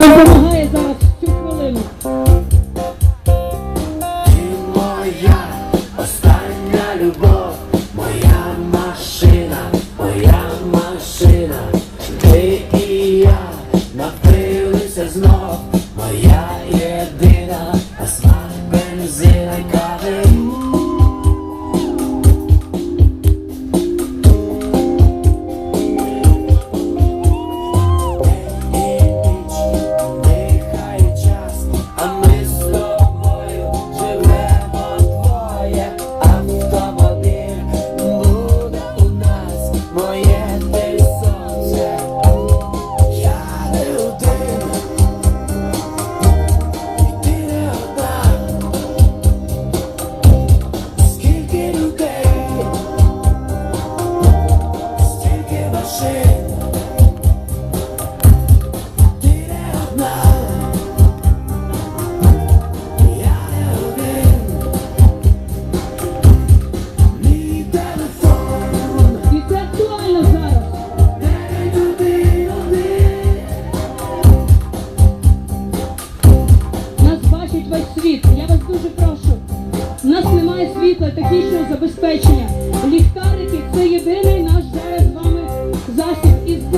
допомагає зараз в цю хвилину. Ти моя остання любов, моя машина, моя машина, ти і я напилися знов, моя єдина, світло. Я вас дуже прошу. У нас немає світла, технічного забезпечення. Ліхтарики це єдиний наш зараз з вами засіб.